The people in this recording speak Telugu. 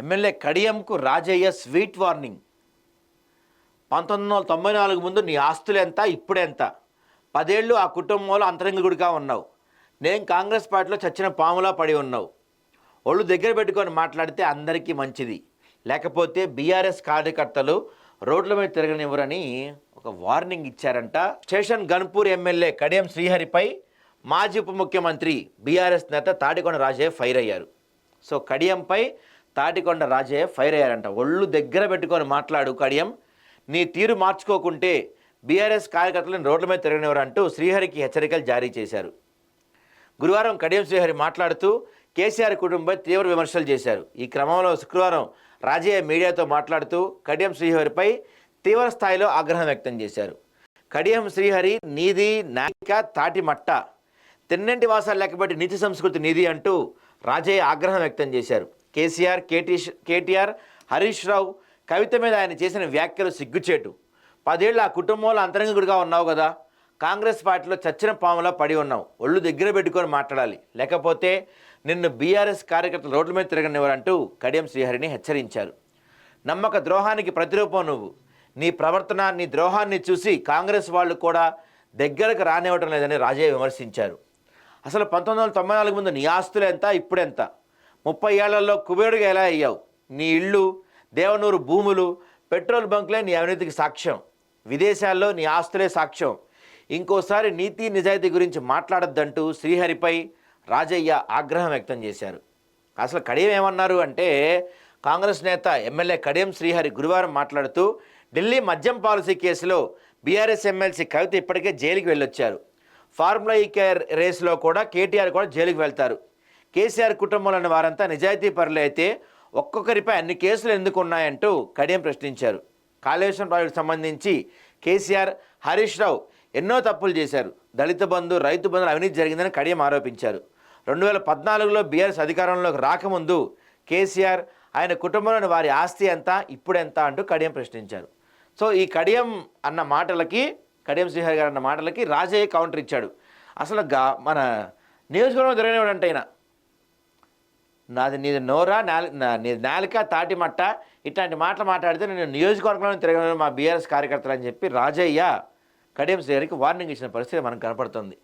ఎమ్మెల్యే కడియంకు రాజయ్య స్వీట్ వార్నింగ్. పంతొమ్మిది వందల తొంభై నాలుగు ముందు నీ ఆస్తులు ఎంత ఇప్పుడెంత పదేళ్ళు ఆ కుటుంబంలో అంతరంగికుడిగా ఉన్నావు. నేను కాంగ్రెస్ పార్టీలో చచ్చిన పాములా పడి ఉన్నావు. ఒళ్ళు దగ్గర పెట్టుకొని మాట్లాడితే అందరికీ మంచిది. లేకపోతే బీఆర్ఎస్ కార్యకర్తలు రోడ్ల మీద తిరగనివ్వరని ఒక వార్నింగ్ ఇచ్చారంట. స్టేషన్ గన్పూర్ ఎమ్మెల్యే కడియం శ్రీహరిపై మాజీ ఉప ముఖ్యమంత్రి బీఆర్ఎస్ నేత తాడికొండ రాజయ్య ఫైర్ అయ్యారు. సో కడియంపై తాటికొండ రాజయ్య ఫైర్ అయ్యారంట. ఒళ్ళు దగ్గర పెట్టుకొని మాట్లాడు కడియం. నీ తీరు మార్చుకోకుంటే బీఆర్ఎస్ కార్యకర్తలను రోడ్ల మీద తిరగనివ్వరంటూ శ్రీహరికి హెచ్చరికలు జారీ చేశారు. గురువారం కడియం శ్రీహరి మాట్లాడుతూ కేసీఆర్ కుటుంబంపై తీవ్ర విమర్శలు చేశారు. ఈ క్రమంలో శుక్రవారం రాజయ్య మీడియాతో మాట్లాడుతూ కడియం శ్రీహరిపై తీవ్ర స్థాయిలో ఆగ్రహం వ్యక్తం చేశారు. కడియం శ్రీహరి నీది నాయిక తాటి మట్ట. తిన్నంటి వాసాలు లెక్కబెట్టి నీతి సంస్కృతి నీది అంటూ రాజయ్య ఆగ్రహం వ్యక్తం చేశారు. KCR KT KTR Harish Rao Kavitha మీద ఆయన చేసిన వ్యాఖ్యలు సిగ్గుచేటు. పదేళ్ళు ఆ కుటుంబంలో అంతరంగికుడిగా ఉన్నావు కదా కాంగ్రెస్ పార్టీలో చచ్చిన పాములా పడి ఉన్నావు. ఒళ్ళు దగ్గర పెట్టుకొని మాట్లాడాలి. లేకపోతే నిన్ను బీఆర్ఎస్ కార్యకర్తలు రోడ్ల మీద తిరగనివ్వరంటూ కడియం శ్రీహరిని హెచ్చరించారు. నమ్మక ద్రోహానికి ప్రతిరూపం నువ్వు. నీ ప్రవర్తన నీ ద్రోహాన్ని చూసి కాంగ్రెస్ వాళ్ళు కూడా దగ్గరకు రానివ్వటం లేదని రాజయ్య విమర్శించారు. అసలు పంతొమ్మిది వందల తొంభై నాలుగు ముందు నీ ఆస్తులు ఎంత ఇప్పుడెంత? ముప్పై ఏళ్ళలో కుబేరుగా ఎలా అయ్యావు? నీ ఇళ్ళు దేవనూరు భూములు పెట్రోల్ బంకులే నీ అవినీతికి సాక్ష్యం. విదేశాల్లో నీ ఆస్తులే సాక్ష్యం. ఇంకోసారి నీతి నిజాయితీ గురించి మాట్లాడొద్దంటూ శ్రీహరిపై రాజయ్య ఆగ్రహం వ్యక్తం చేశారు. అసలు కడియం ఏమన్నారు అంటే కాంగ్రెస్ నేత ఎమ్మెల్యే కడియం శ్రీహరి గురువారం మాట్లాడుతూ ఢిల్లీ మద్యం పాలసీ కేసులో బీఆర్ఎస్ ఎమ్మెల్సీ కవిత ఇప్పటికే జైలుకి వెళ్ళొచ్చారు. ఫార్ములా ఈ కేర్ రేస్లో కూడా కేటీఆర్ కూడా జైలుకి వెళ్తారు. కేసీఆర్ కుటుంబంలోని వారంతా నిజాయితీ పరులు అయితే ఒక్కొక్కరిపై అన్ని కేసులు ఎందుకు ఉన్నాయంటూ కడియం ప్రశ్నించారు. కాళేశ్వరం ప్రాజెక్టు సంబంధించి కేసీఆర్ హరీష్ రావు ఎన్నో తప్పులు చేశారు. దళిత బంధు రైతు బంధులు అవినీతి జరిగిందని కడియం ఆరోపించారు. రెండు వేల పద్నాలుగులో బీఆర్ఎస్ అధికారంలోకి రాకముందు కేసీఆర్ ఆయన కుటుంబంలోని వారి ఆస్తి ఎంత ఇప్పుడు ఎంత అంటూ కడియం ప్రశ్నించారు. సో ఈ కడియం అన్న మాటలకి కడియం శ్రీహరి గారు అన్న మాటలకి రాజయ్య కౌంటర్ ఇచ్చాడు. అసలు గా మన నియోజకవర్గంలో జరిగినవాడంటే ఆయన నాది నీది నోరా నాలి నా- నీది నాలిక తాటి మట్ట ఇట్లాంటి మాటలు మాట్లాడితే నేను నియోజకవర్గంలో తిరగను మా బీఆర్ఎస్ కార్యకర్తలు అని చెప్పి రాజయ్య కడియం శ్రీగారికి వార్నింగ్ ఇచ్చిన పరిస్థితి మనకు కనపడుతుంది.